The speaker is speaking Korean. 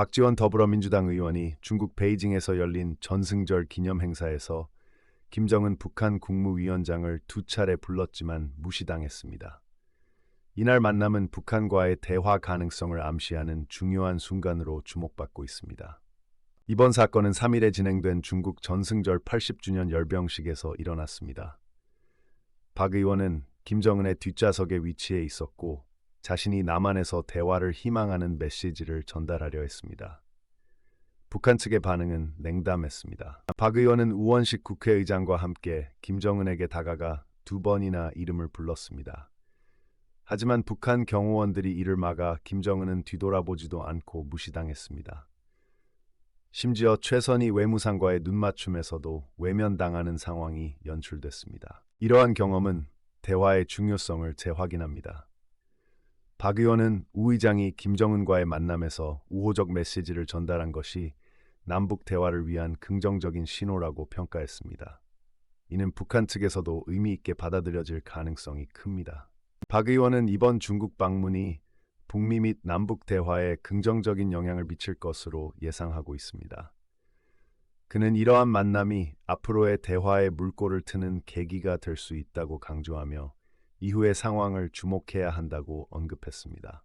박지원 더불어민주당 의원이 중국 베이징에서 열린 전승절 기념 행사에서 김정은 북한 국무위원장을 두 차례 불렀지만 무시당했습니다. 이날 만남은 북한과의 대화 가능성을 암시하는 중요한 순간으로 주목받고 있습니다. 이번 사건은 3일에 진행된 중국 전승절 80주년 열병식에서 일어났습니다. 박 의원은 김정은의 뒷좌석에 위치해 있었고 자신이 남한에서 대화를 희망하는 메시지를 전달하려 했습니다. 북한 측의 반응은 냉담했습니다. 박 의원은 우원식 국회의장과 함께 김정은에게 다가가 두 번이나 이름을 불렀습니다. 하지만 북한 경호원들이 이를 막아 김정은은 뒤돌아보지도 않고 무시당했습니다. 심지어 최선희 외무상과의 눈맞춤에서도 외면당하는 상황이 연출됐습니다. 이러한 경험은 대화의 중요성을 재확인합니다. 박 의원은 우 의장이 김정은과의 만남에서 우호적 메시지를 전달한 것이 남북 대화를 위한 긍정적인 신호라고 평가했습니다. 이는 북한 측에서도 의미 있게 받아들여질 가능성이 큽니다. 박 의원은 이번 중국 방문이 북미 및 남북 대화에 긍정적인 영향을 미칠 것으로 예상하고 있습니다. 그는 이러한 만남이 앞으로의 대화의 물꼬를 트는 계기가 될 수 있다고 강조하며 이후의 상황을 주목해야 한다고 언급했습니다.